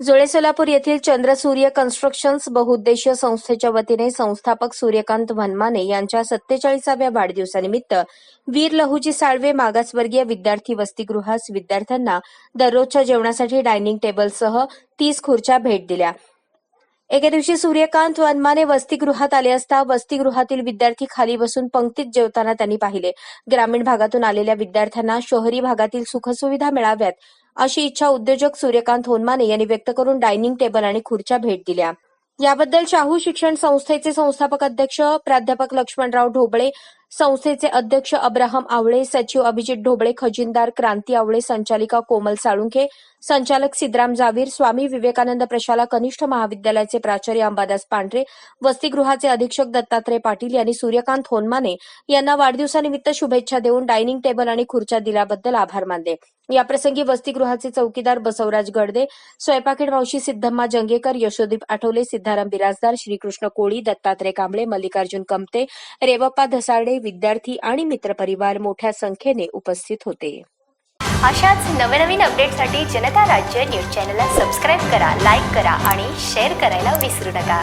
जुळे सोलापूर येथील चंद्रसूर्य कन्स्ट्रक्शन्स बहुउद्देशीय संस्थेच्या वतीने संस्थापक सूर्यकांत वनमाने यांच्या सत्तेचाळीसाव्या वाढदिवसानिमित्त वीर लहुजी साळवे मागासवर्गीय विद्यार्थी वसतिगृहास विद्यार्थ्यांना दररोजच्या जेवणासाठी डायनिंग टेबलसह तीस खुर्च्या भेट दिल्या. एके दिवशी सूर्यकांत वनमाने वसतिगृहात आले असता वसतिगृहातील विद्यार्थी खाली बसून पंक्तीत जेवताना त्यांनी पाहिले. ग्रामीण भागातून आलेल्या विद्यार्थ्यांना शहरी भागातील सुखसुविधा मिळाव्यात. अशी इच्छा उद्योजक सूर्यकांत होनमाने यांनी व्यक्त करून डायनिंग टेबल आणि खुर्च्या भेट दिल्या. याबद्दल शाहू शिक्षण संस्थेचे संस्थापक अध्यक्ष प्राध्यापक लक्ष्मणराव ढोबळे संस्थेचे अध्यक्ष अब्राहम आवळे सचिव अभिजित ढोबळे खजिनदार क्रांती आवळे संचालिका कोमल साळुंखे संचालक सिद्धराम जावीर स्वामी विवेकानंद प्रशाला कनिष्ठ महाविद्यालयाचे प्राचार्य अंबादास पांढरे वसतिगृहाचे अधीक्षक दत्तात्रय पाटील यांनी सूर्यकांत होनमाने यांना वाढदिवसानिमित्त शुभेच्छा देऊन डायनिंग टेबल आणि खुर्च्या दिल्याबद्दल आभार मानले. याप्रसंगी वसतिगृहाचे चौकीदार बसवराज गडदे स्वयंपाकीड मावशी सिद्धम्मा जंगेकर यशोदीप आठवले सिद्धाराम बिराजदार श्रीकृष्ण कोळी दत्तात्रय कांबळे मल्लिकार्जुन कमते रेवप्पा धसाडे विद्यार्थी आणि मित्रपरिवार मोठ्या संख्येने उपस्थित होते. अशाच नवनवीन अपडेटसाठी जनता राज्य न्यूज चॅनलला सबस्क्राईब करा लाईक करा आणि शेअर करायला विसरू नका.